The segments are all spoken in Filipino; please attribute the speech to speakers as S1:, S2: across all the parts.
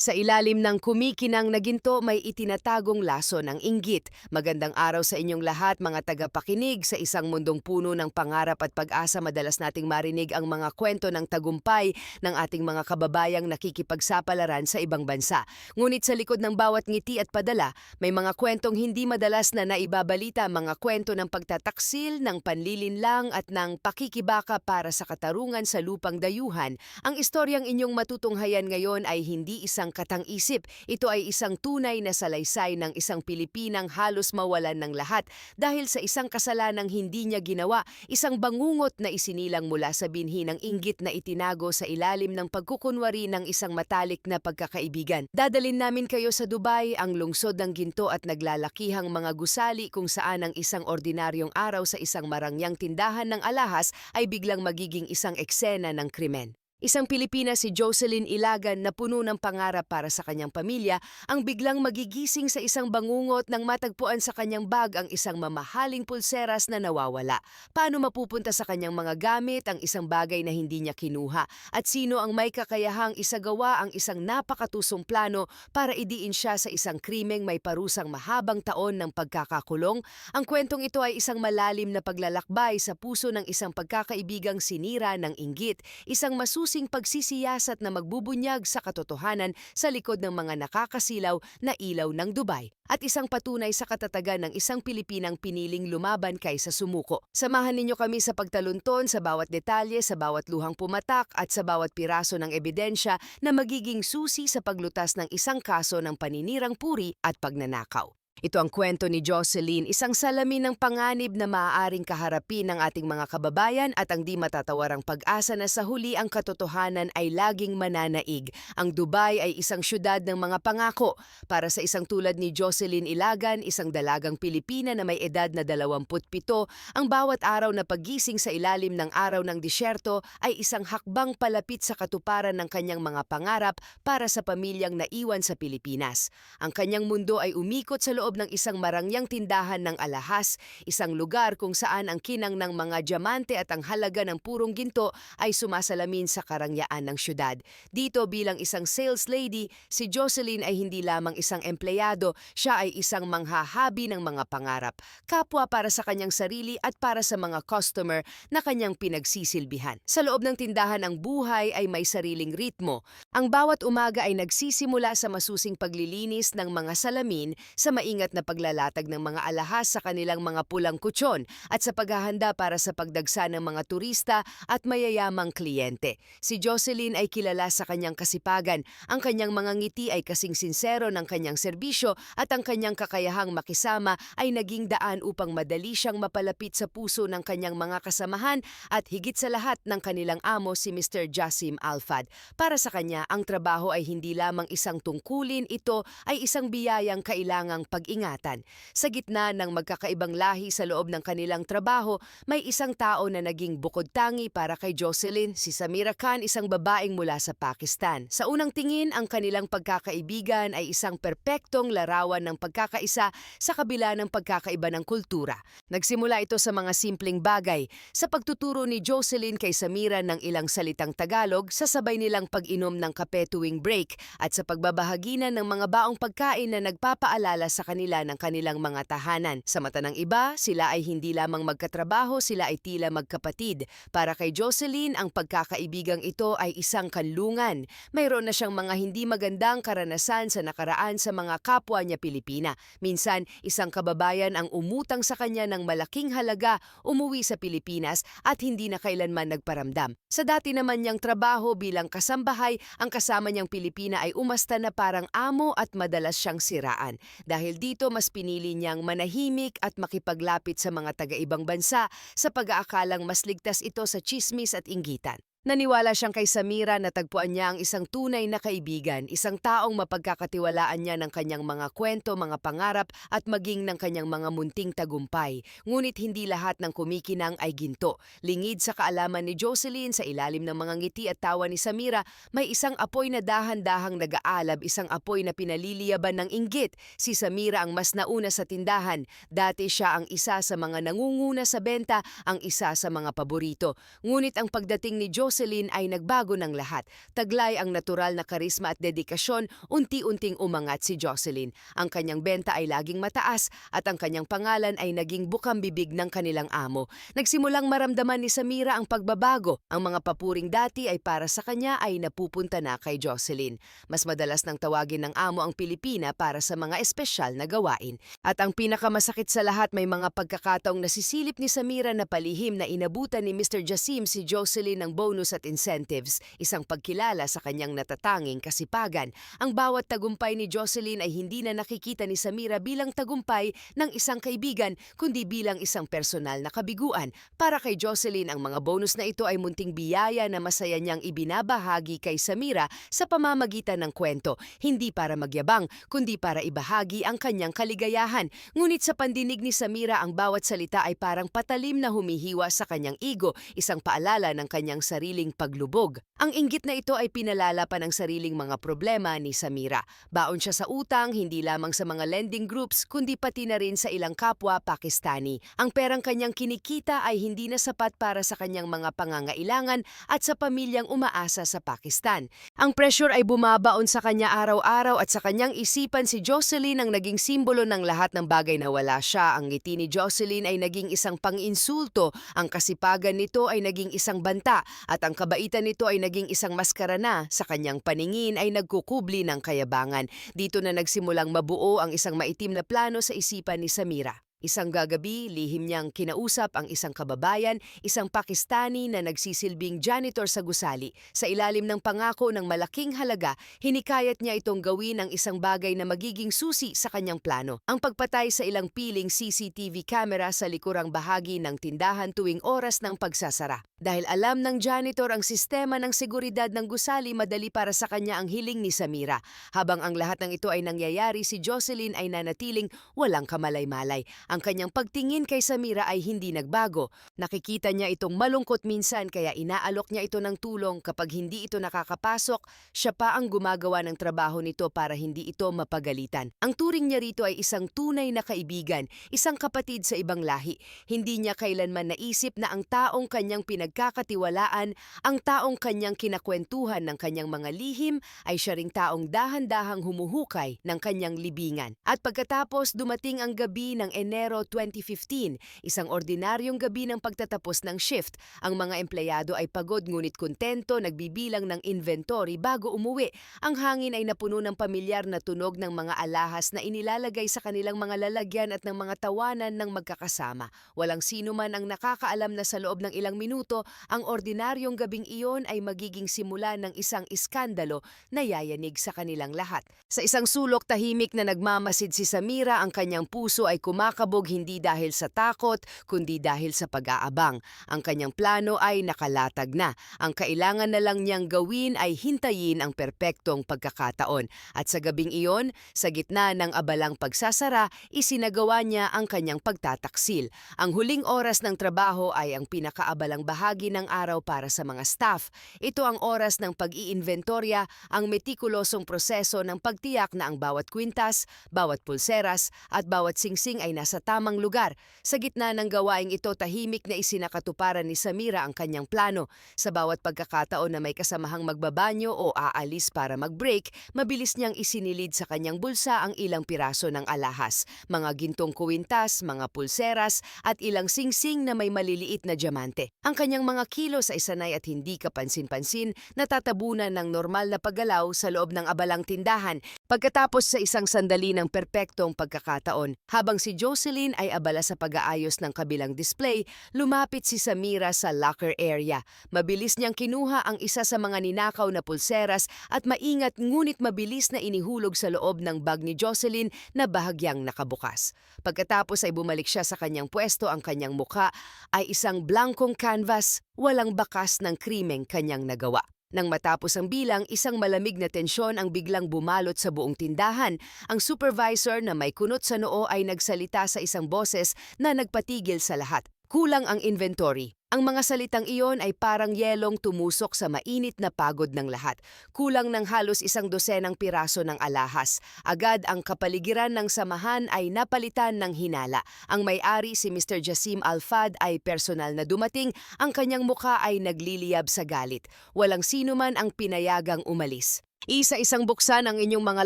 S1: Sa ilalim ng kumikinang na ginto may itinatagong laso ng inggit. Magandang araw sa inyong lahat mga tagapakinig sa isang mundong puno ng pangarap at pag-asa. Madalas nating marinig ang mga kwento ng tagumpay ng ating mga kababayang nakikipagsapalaran sa ibang bansa. Ngunit sa likod ng bawat ngiti at padala, may mga kwentong hindi madalas na naibabalita, mga kwento ng pagtataksil, ng panlilinlang at ng pakikibaka para sa katarungan sa lupang dayuhan. Ang istoryang inyong matutunghayan ngayon ay hindi isang katang-isip. Ito ay isang tunay na salaysay ng isang Pilipinang halos mawalan ng lahat dahil sa isang kasalanang hindi niya ginawa, isang bangungot na isinilang mula sa binhi ng inggit na itinago sa ilalim ng pagkukunwari ng isang matalik na pagkakaibigan. Dadalin namin kayo sa Dubai, ang lungsod ng ginto at naglalakihang mga gusali kung saan ang isang ordinaryong araw sa isang marangyang tindahan ng alahas ay biglang magiging isang eksena ng krimen. Isang Pilipina si Jocelyn Ilagan na puno ng pangarap para sa kanyang pamilya ang biglang magigising sa isang bangungot nang matagpuan sa kanyang bag ang isang mamahaling pulseras na nawawala. Paano mapupunta sa kanyang mga gamit ang isang bagay na hindi niya kinuha? At sino ang may kakayahang isagawa ang isang napakatusong plano para idiin siya sa isang krimeng may parusang mahabang taon ng pagkakakulong? Ang kwentong ito ay isang malalim na paglalakbay sa puso ng isang pagkakaibigang sinira ng inggit, isang masusing pagsisiyasat na magbubunyag sa katotohanan sa likod ng mga nakakasilaw na ilaw ng Dubai at isang patunay sa katatagan ng isang Pilipinang piniling lumaban kaysa sumuko. Samahan ninyo kami sa pagtalunton sa bawat detalye, sa bawat luhang pumatak at sa bawat piraso ng ebidensya na magiging susi sa paglutas ng isang kaso ng paninirang puri at pagnanakaw. Ito ang kwento ni Jocelyn, isang salamin ng panganib na maaaring kaharapin ng ating mga kababayan at ang di matatawarang pag-asa na sa huli ang katotohanan ay laging mananaig. Ang Dubai ay isang syudad ng mga pangako. Para sa isang tulad ni Jocelyn Ilagan, isang dalagang Pilipina na may edad na 27, ang bawat araw na pagising sa ilalim ng araw ng disyerto ay isang hakbang palapit sa katuparan ng kanyang mga pangarap para sa pamilyang naiwan sa Pilipinas. Ang kanyang mundo ay umikot sa loob ng isang marangyang tindahan ng alahas, isang lugar kung saan ang kinang ng mga diamante at ang halaga ng purong ginto ay sumasalamin sa karangyaan ng syudad. Dito bilang isang sales lady, si Jocelyn ay hindi lamang isang empleyado, siya ay isang manghahabi ng mga pangarap, kapwa para sa kanyang sarili at para sa mga customer na kanyang pinagsisilbihan. Sa loob ng tindahan ang buhay ay may sariling ritmo. Ang bawat umaga ay nagsisimula sa masusing paglilinis ng mga salamin sa maingat na paglalatag ng mga alahas sa kanilang mga pulang kutsyon at sa paghahanda para sa pagdagsa ng mga turista at mayayamang kliyente. Si Jocelyn ay kilala sa kanyang kasipagan. Ang kanyang mga ngiti ay kasing sinsero ng kanyang serbisyo at ang kanyang kakayahang makisama ay naging daan upang madali siyang mapalapit sa puso ng kanyang mga kasamahan at higit sa lahat ng kanilang amo si Mr. Jasim Alfad. Para sa kanya, ang trabaho ay hindi lamang isang tungkulin, ito ay isang biyayang kailangang pag-ingatan. Sa gitna ng magkakaibang lahi sa loob ng kanilang trabaho, may isang tao na naging bukod tangi para kay Jocelyn, si Samira Khan, isang babaeng mula sa Pakistan. Sa unang tingin, ang kanilang pagkakaibigan ay isang perpektong larawan ng pagkakaisa sa kabila ng pagkakaiba ng kultura. Nagsimula ito sa mga simpleng bagay, sa pagtuturo ni Jocelyn kay Samira ng ilang salitang Tagalog sa sabay nilang pag-inom ng kape tuwing break at sa pagbabahaginan ng mga baong pagkain na nagpapaalala sa kanila ng kanilang mga tahanan. Sa mata ng iba, sila ay hindi lamang magkatrabaho, sila ay tila magkapatid. Para kay Jocelyn, ang pagkakaibigang ito ay isang kanlungan. Mayroon na siyang mga hindi magandang karanasan sa nakaraan sa mga kapwa niya Pilipina. Minsan, isang kababayan ang umutang sa kanya ng malaking halaga, umuwi sa Pilipinas at hindi na kailanman nagparamdam. Sa dati naman niyang trabaho bilang kasambahay, ang kasama niyang Pilipina ay umasta na parang amo at madalas siyang siraan. Dahil dito mas pinili niyang manahimik at makipaglapit sa mga taga-ibang bansa sa pag-aakalang mas ligtas ito sa chismis at inggitan. Naniwala siyang kay Samira na tagpuan niya ang isang tunay na kaibigan, isang taong mapagkakatiwalaan niya ng kanyang mga kwento, mga pangarap at maging ng kanyang mga munting tagumpay. Ngunit hindi lahat ng kumikinang ay ginto. Lingid sa kaalaman ni Jocelyn sa ilalim ng mga ngiti at tawa ni Samira, may isang apoy na dahan-dahang nag-aalab, isang apoy na pinaliliyaban ng inggit. Si Samira ang mas nauna sa tindahan. Dati siya ang isa sa mga nangunguna sa benta, ang isa sa mga paborito. Ngunit ang pagdating ni Jocelyn Jocelyn ay nagbago ng lahat. Taglay ang natural na karisma at dedikasyon, unti-unting umangat si Jocelyn. Ang kanyang benta ay laging mataas at ang kanyang pangalan ay naging bukang bibig ng kanilang amo. Nagsimulang maramdaman ni Samira ang pagbabago. Ang mga papuring dati ay para sa kanya ay napupunta na kay Jocelyn. Mas madalas nang tawagin ng amo ang Pilipina para sa mga espesyal na gawain. At ang pinakamasakit sa lahat may mga pagkakataong nasisilip ni Samira na palihim na inabutan ni Mr. Jasim si Jocelyn ng bonus at incentives, isang pagkilala sa kanyang natatanging kasipagan. Ang bawat tagumpay ni Jocelyn ay hindi na nakikita ni Samira bilang tagumpay ng isang kaibigan, kundi bilang isang personal na kabiguan. Para kay Jocelyn, ang mga bonus na ito ay munting biyaya na masaya niyang ibinabahagi kay Samira sa pamamagitan ng kwento, hindi para magyabang, kundi para ibahagi ang kanyang kaligayahan. Ngunit sa pandinig ni Samira, ang bawat salita ay parang patalim na humihiwa sa kanyang ego, isang paalala ng kanyang sariling paglubog. Ang inggit na ito ay pinalala pa ng sariling mga problema ni Samira. Baon siya sa utang, hindi lamang sa mga lending groups, kundi pati na rin sa ilang kapwa Pakistani. Ang perang kanyang kinikita ay hindi na sapat para sa kanyang mga pangangailangan at sa pamilyang umaasa sa Pakistan. Ang pressure ay bumabaon sa kanya araw-araw at sa kanyang isipan si Jocelyn ang naging simbolo ng lahat ng bagay na wala siya. Ang ngiti ni Jocelyn ay naging isang pang-insulto, ang kasipagan nito ay naging isang banta, at ang kabaitan nito ay naging isang maskara na. Sa kanyang paningin ay nagkukubli ng kayabangan. Dito na nagsimulang mabuo ang isang maitim na plano sa isipan ni Samira. Isang gagabi, lihim niyang kinausap ang isang kababayan, isang Pakistani na nagsisilbing janitor sa gusali. Sa ilalim ng pangako ng malaking halaga, hinikayat niya itong gawin ang isang bagay na magiging susi sa kanyang plano. Ang pagpatay sa ilang piling CCTV camera sa likurang bahagi ng tindahan tuwing oras ng pagsasara. Dahil alam ng janitor ang sistema ng seguridad ng gusali, madali para sa kanya ang hiling ni Samira. Habang ang lahat ng ito ay nangyayari, si Jocelyn ay nanatiling walang kamalay-malay. Ang kanyang pagtingin kay Samira ay hindi nagbago. Nakikita niya itong malungkot minsan kaya inaalok niya ito ng tulong kapag hindi ito nakakapasok, siya pa ang gumagawa ng trabaho nito para hindi ito mapagalitan. Ang turing niya rito ay isang tunay na kaibigan, isang kapatid sa ibang lahi. Hindi niya kailanman naisip na ang taong kanyang pinagkakatiwalaan, ang taong kanyang kinakwentuhan ng kanyang mga lihim ay siya ring taong dahan-dahang humuhukay ng kanyang libingan. At pagkatapos dumating ang gabi ng Enero 2015, isang ordinaryong gabi ng pagtatapos ng shift. Ang mga empleyado ay pagod ngunit kontento nagbibilang ng inventory bago umuwi. Ang hangin ay napuno ng pamilyar na tunog ng mga alahas na inilalagay sa kanilang mga lalagyan at ng mga tawanan ng magkakasama. Walang sino man ang nakakaalam na sa loob ng ilang minuto, ang ordinaryong gabing iyon ay magiging simula ng isang iskandalo na yayanig sa kanilang lahat. Sa isang sulok tahimik na nagmamasid si Samira, ang kanyang puso ay kumakabog hindi dahil sa takot, kundi dahil sa pag-aabang. Ang kanyang plano ay nakalatag na. Ang kailangan na lang niyang gawin ay hintayin ang perpektong pagkakataon. At sa gabing iyon, sa gitna ng abalang pagsasara, isinagawa niya ang kanyang pagtataksil. Ang huling oras ng trabaho ay ang pinakaabalang bahagi ng araw para sa mga staff. Ito ang oras ng pag-iinventorya, ang metikulosong proseso ng pagtiyak na ang bawat kwintas, bawat pulseras at bawat singsing ay nasa tamang lugar. Sa gitna ng gawaing ito, tahimik na isinakatuparan ni Samira ang kanyang plano. Sa bawat pagkakataon na may kasamahang magbabanyo o aalis para mag-break, mabilis niyang isinilid sa kanyang bulsa ang ilang piraso ng alahas, mga gintong kuwintas, mga pulseras at ilang singsing na may maliliit na diamante. Ang kanyang mga kilos ay sanay at hindi kapansin-pansin natatabunan ng normal na paggalaw sa loob ng abalang tindahan pagkatapos sa isang sandali ng perpektong pagkakataon. Habang si Jocelyn ay abala sa pag-aayos ng kabilang display, lumapit si Samira sa locker area. Mabilis niyang kinuha ang isa sa mga ninakaw na pulseras at maingat ngunit mabilis na inihulog sa loob ng bag ni Jocelyn na bahagyang nakabukas. Pagkatapos ay bumalik siya sa kanyang pwesto ang kanyang muka ay isang blankong canvas, walang bakas ng krimeng kanyang nagawa. Nang matapos ang bilang, isang malamig na tensyon ang biglang bumalot sa buong tindahan. Ang supervisor na may kunot sa noo ay nagsalita sa isang boses na nagpatigil sa lahat. Kulang ang inventory. Ang mga salitang iyon ay parang yelong tumusok sa mainit na pagod ng lahat. Kulang ng halos isang dosenang piraso ng alahas. Agad ang kapaligiran ng samahan ay napalitan ng hinala. Ang may-ari si Mr. Jasim Alfad ay personal na dumating. Ang kanyang muka ay nagliliyab sa galit. Walang sino man ang pinayagang umalis. Isa-isang buksan ang inyong mga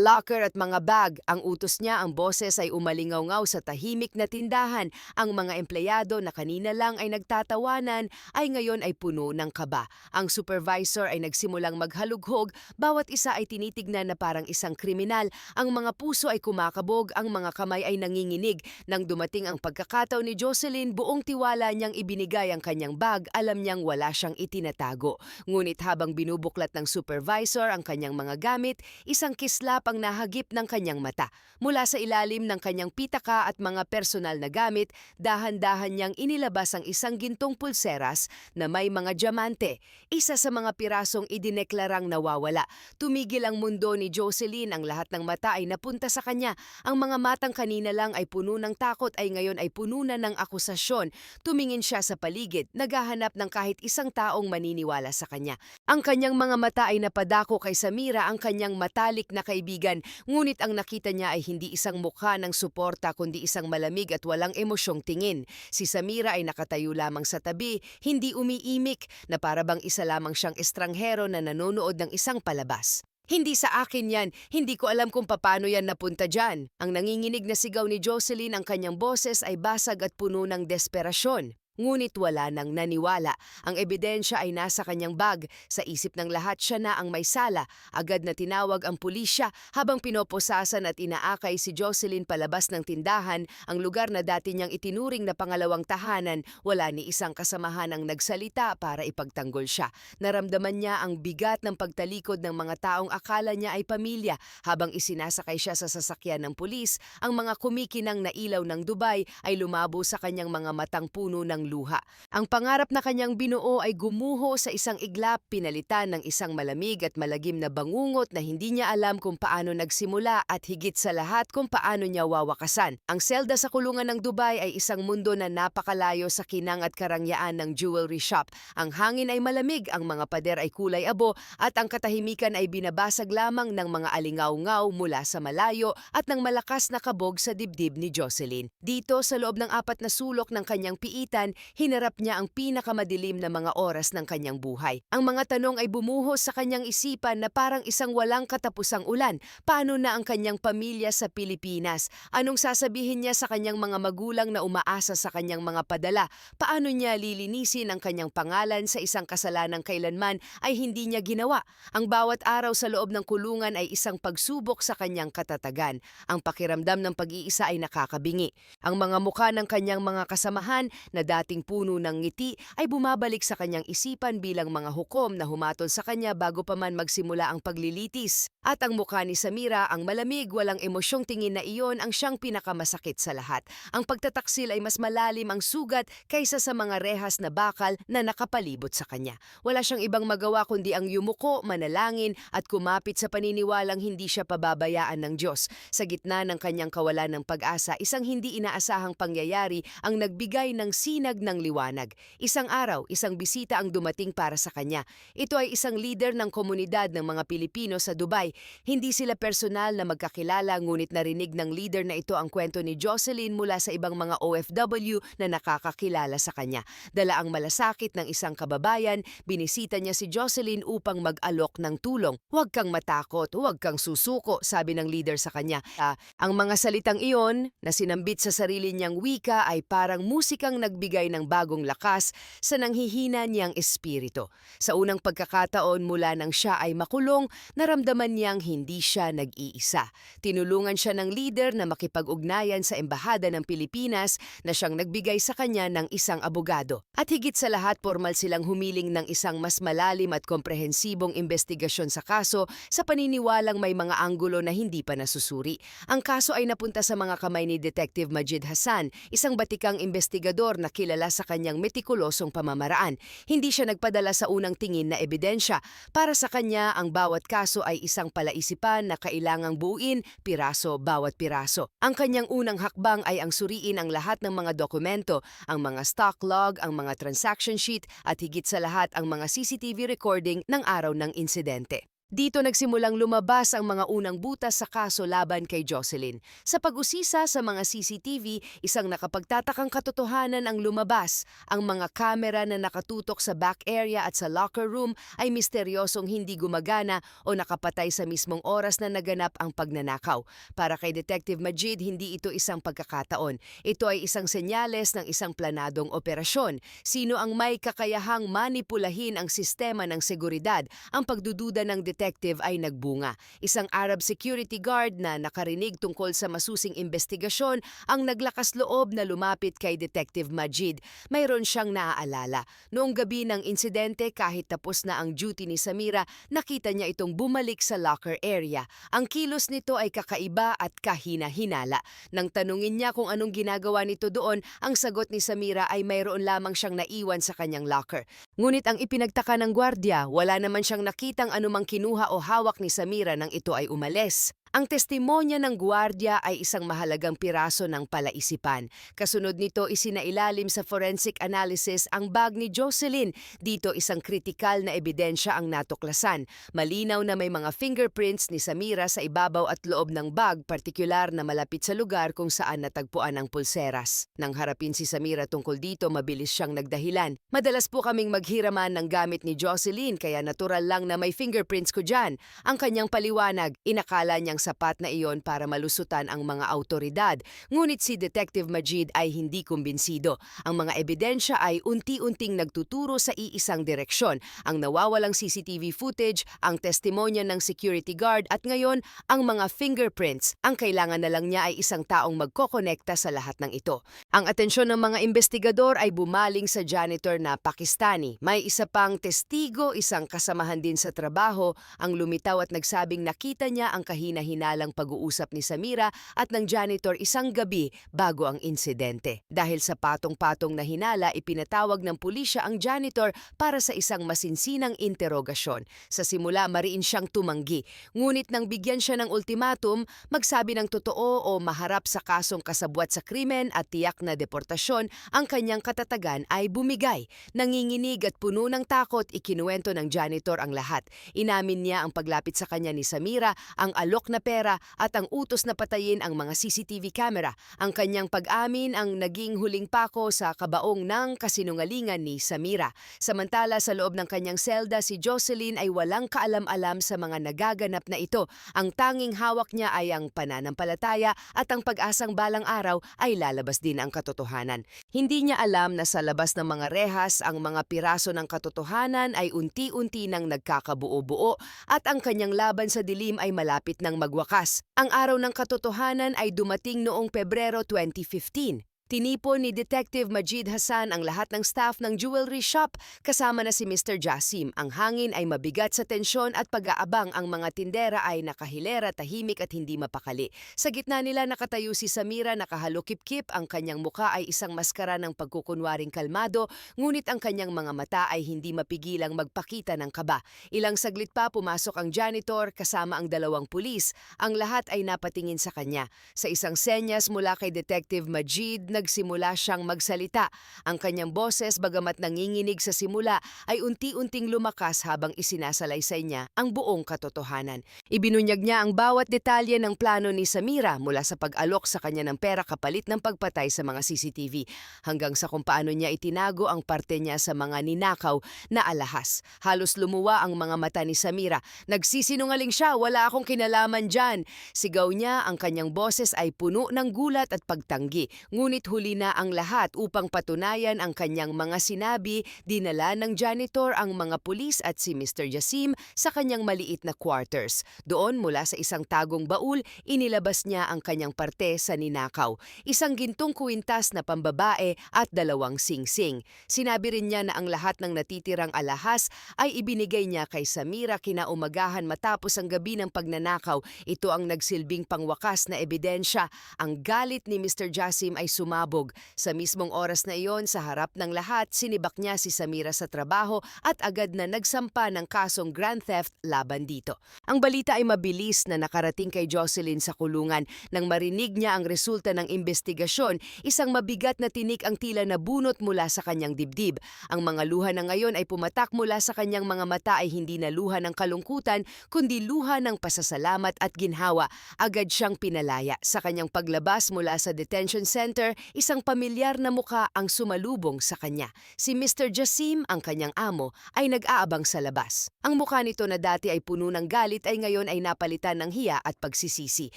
S1: locker at mga bag. Ang utos niya, ang boses ay umalingaw-ngaw sa tahimik na tindahan. Ang mga empleyado na kanina lang ay nagtatawanan ay ngayon ay puno ng kaba. Ang supervisor ay nagsimulang maghalughog, bawat isa ay tinitignan na parang isang kriminal. Ang mga puso ay kumakabog, ang mga kamay ay nanginginig. Nang dumating ang pagkakataon ni Jocelyn, buong tiwala niyang ibinigay ang kanyang bag, alam niyang wala siyang itinatago. Ngunit habang binubuklat ng supervisor ang kanyang mga gamit, isang kislap ang nahagip ng kanyang mata. Mula sa ilalim ng kanyang pitaka at mga personal na gamit, dahan-dahan niyang inilabas ang isang gintong pulseras na may mga diamante. Isa sa mga pirasong idineklarang nawawala. Tumigil ang mundo ni Jocelyn, ang lahat ng mata ay napunta sa kanya. Ang mga matang kanina lang ay puno ng takot ay ngayon ay puno na ng akusasyon. Tumingin siya sa paligid, naghahanap ng kahit isang taong maniniwala sa kanya. Ang kanyang mga mata ay napadako kay Samira ang kanyang matalik na kaibigan, ngunit ang nakita niya ay hindi isang mukha ng suporta kundi isang malamig at walang emosyong tingin. Si Samira ay nakatayo lamang sa tabi, hindi umiimik, na para bang isa lamang siyang estranghero na nanonood ng isang palabas. Hindi sa akin yan, hindi ko alam kung paano yan napunta dyan. Ang nanginginig na sigaw ni Jocelyn ang kanyang boses ay basag at puno ng desperasyon. Ngunit wala nang naniwala. Ang ebidensya ay nasa kanyang bag. Sa isip ng lahat siya na ang may sala. Agad na tinawag ang pulisya habang pinoposasan at inaakay si Jocelyn palabas ng tindahan, ang lugar na dati niyang itinuring na pangalawang tahanan, wala ni isang kasamahan ang nagsalita para ipagtanggol siya. Naramdaman niya ang bigat ng pagtalikod ng mga taong akala niya ay pamilya habang isinasakay siya sa sasakyan ng pulis. Ang mga kumikinang na ilaw ng Dubai ay lumabo sa kanyang mga matang puno ng luha. Ang pangarap na kanyang binuo ay gumuho sa isang iglap pinalitan ng isang malamig at malagim na bangungot na hindi niya alam kung paano nagsimula at higit sa lahat kung paano niya wawakasan. Ang selda sa kulungan ng Dubai ay isang mundo na napakalayo sa kinang at karangyaan ng jewelry shop. Ang hangin ay malamig, ang mga pader ay kulay abo at ang katahimikan ay binabasag lamang ng mga alingaw-ngaw mula sa malayo at ng malakas na kabog sa dibdib ni Jocelyn. Dito sa loob ng apat na sulok ng kanyang piitan, hinarap niya ang pinakamadilim na mga oras ng kanyang buhay. Ang mga tanong ay bumuhos sa kanyang isipan na parang isang walang katapusang ulan. Paano na ang kanyang pamilya sa Pilipinas? Anong sasabihin niya sa kanyang mga magulang na umaasa sa kanyang mga padala? Paano niya lilinisin ang kanyang pangalan sa isang kasalanang kailanman ay hindi niya ginawa? Ang bawat araw sa loob ng kulungan ay isang pagsubok sa kanyang katatagan. Ang pakiramdam ng pag-iisa ay nakakabingi. Ang mga mukha ng kanyang mga kasamahan na dating puno ng ngiti ay bumabalik sa kanyang isipan bilang mga hukom na humatol sa kanya bago pa man magsimula ang paglilitis. At ang mukha ni Samira, ang malamig, walang emosyong tingin na iyon ang siyang pinakamasakit sa lahat. Ang pagtataksil ay mas malalim ang sugat kaysa sa mga rehas na bakal na nakapalibot sa kanya. Wala siyang ibang magawa kundi ang yumuko, manalangin at kumapit sa paniniwalang hindi siya pababayaan ng Diyos. Sa gitna ng kanyang kawalan ng pag-asa, isang hindi inaasahang pangyayari ang nagbigay ng sinag ng liwanag. Isang araw, isang bisita ang dumating para sa kanya. Ito ay isang leader ng komunidad ng mga Pilipino sa Dubai. Hindi sila personal na magkakilala ngunit narinig ng leader na ito ang kwento ni Jocelyn mula sa ibang mga OFW na nakakakilala sa kanya. Dala ang malasakit ng isang kababayan, binisita niya si Jocelyn upang mag-alok ng tulong. Huwag kang matakot, huwag kang susuko, sabi ng leader sa kanya. Ah, ang mga salitang iyon na sinambit sa sarili niyang wika ay parang musikang nagbigay ng bagong lakas sa nanghihina niyang espiritu. Sa unang pagkakataon mula nang siya ay makulong, naramdaman niyang hindi siya nag-iisa. Tinulungan siya ng leader na makipag-ugnayan sa Embahada ng Pilipinas na siyang nagbigay sa kanya ng isang abogado. At higit sa lahat, formal silang humiling ng isang mas malalim at komprehensibong investigasyon sa kaso sa paniniwalang may mga anggulo na hindi pa nasusuri. Ang kaso ay napunta sa mga kamay ni Detective Majid Hassan, isang batikang investigador na kilala kilala sa kanyang metikulosong pamamaraan. Hindi siya nagpadala sa unang tingin na ebidensya. Para sa kanya, ang bawat kaso ay isang palaisipan na kailangang buuin, piraso bawat piraso. Ang kanyang unang hakbang ay ang suriin ang lahat ng mga dokumento, ang mga stock log, ang mga transaction sheet, at higit sa lahat ang mga CCTV recording ng araw ng insidente. Dito nagsimulang lumabas ang mga unang butas sa kaso laban kay Jocelyn. Sa pag-usisa sa mga CCTV, isang nakapagtatakang katotohanan ang lumabas. Ang mga kamera na nakatutok sa back area at sa locker room ay misteryosong hindi gumagana o nakapatay sa mismong oras na naganap ang pagnanakaw. Para kay Detective Majid, hindi ito isang pagkakataon. Ito ay isang senyales ng isang planadong operasyon. Sino ang may kakayahang manipulahin ang sistema ng seguridad? Ang pagdududa ng detective ay nagbunga. Isang Arab security guard na nakarinig tungkol sa masusing investigasyon ang naglakas loob na lumapit kay Detective Majid. Mayroon siyang naaalala. Noong gabi ng insidente kahit tapos na ang duty ni Samira, nakita niya itong bumalik sa locker area. Ang kilos nito ay kakaiba at kahina-hinala. Nang tanungin niya kung anong ginagawa nito doon, ang sagot ni Samira ay mayroon lamang siyang naiwan sa kanyang locker. Ngunit ang ipinagtaka ng gwardya, wala naman siyang nakitang anumang kinuha o hawak ni Samira nang ito ay umalis. Ang testimonya ng gwardya ay isang mahalagang piraso ng palaisipan. Kasunod nito isinailalim sa forensic analysis ang bag ni Jocelyn. Dito isang kritikal na ebidensya ang natuklasan. Malinaw na may mga fingerprints ni Samira sa ibabaw at loob ng bag, partikular na malapit sa lugar kung saan natagpuan ang pulseras. Nang harapin si Samira tungkol dito, mabilis siyang nagdahilan. Madalas po kaming maghiraman ng gamit ni Jocelyn kaya natural lang na may fingerprints ko dyan. Ang kanyang paliwanag, inakala niyang sapat na iyon para malusutan ang mga autoridad. Ngunit si Detective Majid ay hindi kumbinsido. Ang mga ebidensya ay unti-unting nagtuturo sa iisang direksyon. Ang nawawalang CCTV footage, ang testimonya ng security guard at ngayon ang mga fingerprints. Ang kailangan na lang niya ay isang taong magkokonekta sa lahat ng ito. Ang atensyon ng mga investigador ay bumaling sa janitor na Pakistani. May isa pang testigo, isang kasamahan din sa trabaho, ang lumitaw at nagsabing nakita niya ang kahina-hinalang pag-uusap ni Samira at ng janitor isang gabi bago ang insidente. Dahil sa patong-patong na hinala, ipinatawag ng pulisya ang janitor para sa isang masinsinang interogasyon. Sa simula, mariin siyang tumanggi. Ngunit nang bigyan siya ng ultimatum, magsabi ng totoo o maharap sa kasong kasabwat sa krimen at tiyak na deportasyon, ang kanyang katatagan ay bumigay. Nanginginig at puno ng takot, ikinuwento ng janitor ang lahat. Inamin niya ang paglapit sa kanya ni Samira, ang alok na pera at ang utos na patayin ang mga CCTV camera. Ang kanyang pag-amin ang naging huling pako sa kabaong ng kasinungalingan ni Samira. Samantala sa loob ng kanyang selda, si Jocelyn ay walang kaalam-alam sa mga nagaganap na ito. Ang tanging hawak niya ay ang pananampalataya at ang pag-asang balang araw ay lalabas din ang katotohanan. Hindi niya alam na sa labas ng mga rehas, ang mga piraso ng katotohanan ay unti-unti nang nagkakabuo-buo at ang kanyang laban sa dilim ay malapit ng magwakas. Ang araw ng katotohanan ay dumating noong Pebrero 2015. Tinipon ni Detective Majid Hassan ang lahat ng staff ng jewelry shop kasama na si Mr. Jasim. Ang hangin ay mabigat sa tensyon at pag-aabang ang mga tindera ay nakahilera, tahimik at hindi mapakali. Sa gitna nila nakatayo si Samira nakahalukip-kip, ang kanyang muka ay isang maskara ng pagkukunwaring kalmado, ngunit ang kanyang mga mata ay hindi mapigilang magpakita ng kaba. Ilang saglit pa pumasok ang janitor kasama ang dalawang pulis. Ang lahat ay napatingin sa kanya. Sa isang senyas mula kay Detective Majid, nagsimula siyang magsalita. Ang kanyang boses, bagamat nanginginig sa simula, ay unti-unting lumakas habang isinasalaysay niya ang buong katotohanan. Ibinunyag niya ang bawat detalye ng plano ni Samira mula sa pag-alok sa kanya ng pera kapalit ng pagpatay sa mga CCTV hanggang sa kung paano niya itinago ang parte niya sa mga ninakaw na alahas. Halos lumuwa ang mga mata ni Samira. Nagsisinungaling siya, wala akong kinalaman dyan. Sigaw niya, ang kanyang boses ay puno ng gulat at pagtanggi. Ngunit huli na ang lahat upang patunayan ang kanyang mga sinabi, dinala ng janitor ang mga pulis at si Mr. Jasim sa kanyang maliit na quarters. Doon mula sa isang tagong baul, inilabas niya ang kanyang parte sa ninakaw. Isang gintong kuwintas na pambabae at dalawang singsing. Sinabi rin niya na ang lahat ng natitirang alahas ay ibinigay niya kay Samira kinaumagahan matapos ang gabi ng pagnanakaw. Ito ang nagsilbing pangwakas na ebidensya. Ang galit ni Mr. Jasim ay sumama sumabog. Sa mismong oras na iyon, sa harap ng lahat, sinibak niya si Samira sa trabaho at agad na nagsampa ng kasong grand theft laban dito. Ang balita ay mabilis na nakarating kay Jocelyn sa kulungan. Nang marinig niya ang resulta ng investigasyon, isang mabigat na tinik ang tila na bunot mula sa kanyang dibdib. Ang mga luha na ngayon ay pumatak mula sa kanyang mga mata ay hindi na luha ng kalungkutan, kundi luha ng pasasalamat at ginhawa. Agad siyang pinalaya. Sa kanyang paglabas mula sa detention center, isang pamilyar na muka ang sumalubong sa kanya. Si Mr. Jasim, ang kanyang amo, ay nag-aabang sa labas. Ang mukha nito na dati ay puno ng galit ay ngayon ay napalitan ng hiya at pagsisisi.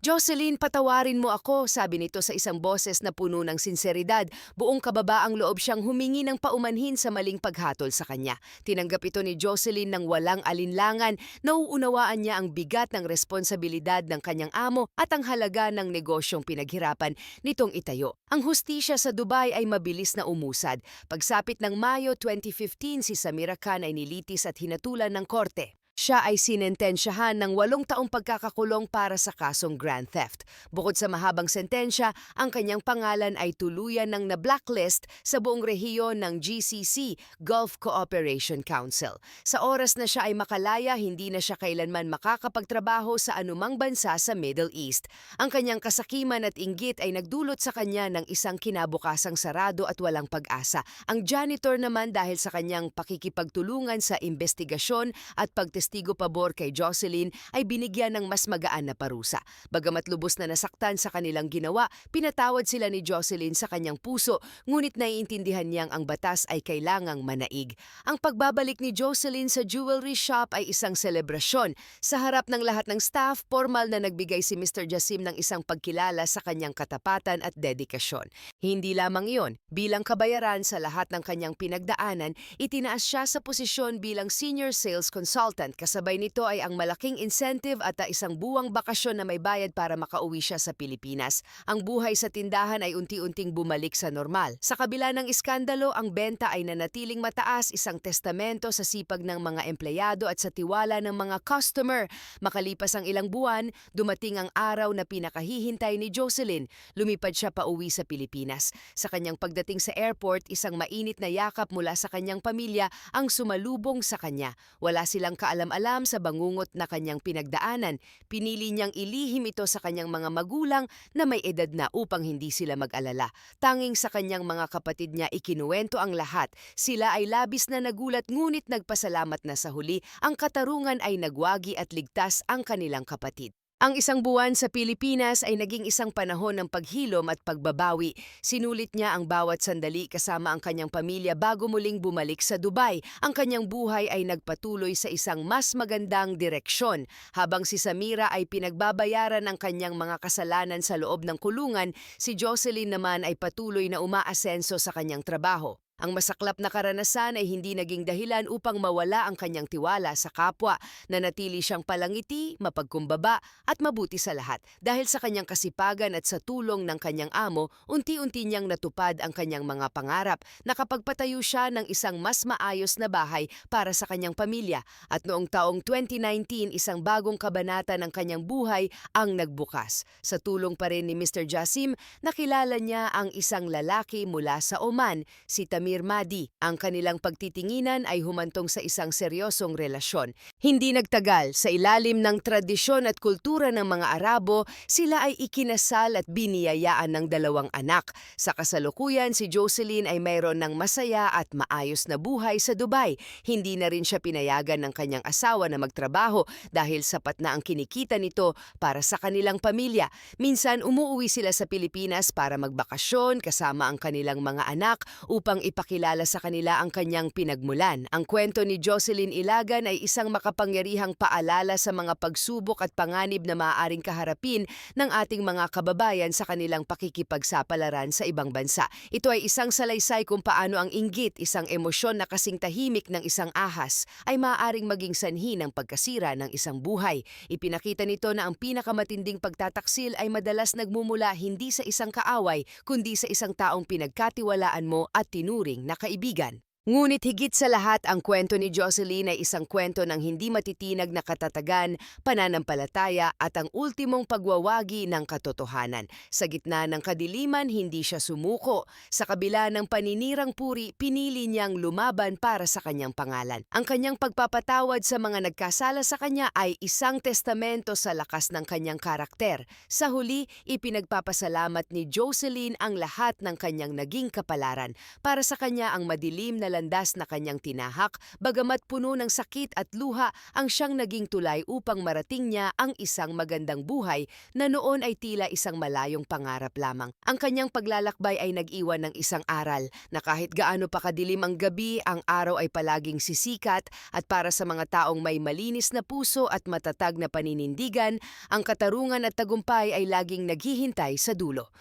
S1: Jocelyn, patawarin mo ako, sabi nito sa isang boses na puno ng sinseridad. Buong kababaang loob siyang humingi ng paumanhin sa maling paghatol sa kanya. Tinanggap ito ni Jocelyn ng walang alinlangan. Nauunawaan niya ang bigat ng responsibilidad ng kanyang amo at ang halaga ng negosyong pinaghirapan nitong itayo. Ang hustisya sa Dubai ay mabilis na umusad. Pagsapit ng Mayo 2015, si Samira Khan ay nilitis at hinatulan ng korte. Siya ay sinentensyahan ng walong taong pagkakakulong para sa kasong grand theft. Bukod sa mahabang sentensya, ang kanyang pangalan ay tuluyan ng na-blacklist sa buong rehiyon ng GCC, Gulf Cooperation Council. Sa oras na siya ay makalaya, hindi na siya kailanman makakapagtrabaho sa anumang bansa sa Middle East. Ang kanyang kasakiman at inggit ay nagdulot sa kanya ng isang kinabukasang sarado at walang pag-asa. Ang janitor naman dahil sa kanyang pakikipagtulungan sa investigasyon at pagtestigo pabor kay Jocelyn ay binigyan ng mas magaan na parusa. Bagamat lubos na nasaktan sa kanilang ginawa, pinatawad sila ni Jocelyn sa kanyang puso, ngunit naiintindihan niyang ang batas ay kailangang manaig. Ang pagbabalik ni Jocelyn sa jewelry shop ay isang selebrasyon. Sa harap ng lahat ng staff, formal na nagbigay si Mr. Jasim ng isang pagkilala sa kanyang katapatan at dedikasyon. Hindi lamang iyon, bilang kabayaran sa lahat ng kanyang pinagdaanan, itinaas siya sa posisyon bilang senior sales consultant. Kasabay nito ay ang malaking incentive at isang buwang bakasyon na may bayad para makauwi siya sa Pilipinas. Ang buhay sa tindahan ay unti-unting bumalik sa normal. Sa kabila ng iskandalo, ang benta ay nanatiling mataas, isang testamento sa sipag ng mga empleyado at sa tiwala ng mga customer. Makalipas ang ilang buwan, dumating ang araw na pinakahihintay ni Jocelyn. Lumipad siya pa uwi sa Pilipinas. Sa kanyang pagdating sa airport, isang mainit na yakap mula sa kanyang pamilya ang sumalubong sa kanya. Wala silang kaalam-alam sa bangungot na kanyang pinagdaanan. Pinili niyang ilihim ito sa kanyang mga magulang na may edad na upang hindi sila mag-alala. Tanging sa kanyang mga kapatid niya ikinuwento ang lahat. Sila ay labis na nagulat ngunit nagpasalamat na sa huli ang katarungan ay nagwagi at ligtas ang kanilang kapatid. Ang isang buwan sa Pilipinas ay naging isang panahon ng paghilom at pagbabawi. Sinulit niya ang bawat sandali kasama ang kanyang pamilya bago muling bumalik sa Dubai. Ang kanyang buhay ay nagpatuloy sa isang mas magandang direksyon. Habang si Samira ay pinagbabayaran ang kanyang mga kasalanan sa loob ng kulungan, si Jocelyn naman ay patuloy na umaasenso sa kanyang trabaho. Ang masaklap na karanasan ay hindi naging dahilan upang mawala ang kanyang tiwala sa kapwa, na natili siyang palangiti, mapagkumbaba at mabuti sa lahat. Dahil sa kanyang kasipagan at sa tulong ng kanyang amo, unti-unti niyang natupad ang kanyang mga pangarap. Nakapagpatayo siya ng isang mas maayos na bahay para sa kanyang pamilya. At noong taong 2019, isang bagong kabanata ng kanyang buhay ang nagbukas. Sa tulong pa rin ni Mr. Jasim, nakilala niya ang isang lalaki mula sa Oman, si Tamir Amir Madi. Ang kanilang pagtitinginan ay humantong sa isang seryosong relasyon. Hindi nagtagal, sa ilalim ng tradisyon at kultura ng mga Arabo, sila ay ikinasal at biniyayaan ng dalawang anak. Sa kasalukuyan, si Jocelyn ay mayroon ng masaya at maayos na buhay sa Dubai. Hindi na rin siya pinayagan ng kanyang asawa na magtrabaho dahil sapat na ang kinikita nito para sa kanilang pamilya. Minsan umuuwi sila sa Pilipinas para magbakasyon kasama ang kanilang mga anak upang ipakilala sa kanila ang kanyang pinagmulan. Ang kwento ni Jocelyn Ilagan ay isang makapangyarihang paalala sa mga pagsubok at panganib na maaaring kaharapin ng ating mga kababayan sa kanilang pakikipagsapalaran sa ibang bansa. Ito ay isang salaysay kung paano ang inggit, isang emosyon na kasing tahimik ng isang ahas, ay maaaring maging sanhi ng pagkasira ng isang buhay. Ipinakita nito na ang pinakamatinding pagtataksil ay madalas nagmumula hindi sa isang kaaway, kundi sa isang taong pinagkatiwalaan mo at tinuring na kaibigan. Ngunit higit sa lahat, ang kwento ni Jocelyn ay isang kwento ng hindi matitinag na katatagan, pananampalataya at ang ultimong pagwawagi ng katotohanan. Sa gitna ng kadiliman, hindi siya sumuko. Sa kabila ng paninirang puri, pinili niyang lumaban para sa kanyang pangalan. Ang kanyang pagpapatawad sa mga nagkasala sa kanya ay isang testamento sa lakas ng kanyang karakter. Sa huli, ipinagpapasalamat ni Jocelyn ang lahat ng kanyang naging kapalaran. Para sa kanya ang madilim na landas na kanyang tinahak, bagamat puno ng sakit at luha ang siyang naging tulay upang marating niya ang isang magandang buhay na noon ay tila isang malayong pangarap lamang. Ang kanyang paglalakbay ay nag-iwan ng isang aral na kahit gaano pa kadilim ang gabi, ang araw ay palaging sisikat at para sa mga taong may malinis na puso at matatag na paninindigan, ang katarungan at tagumpay ay laging naghihintay sa dulo.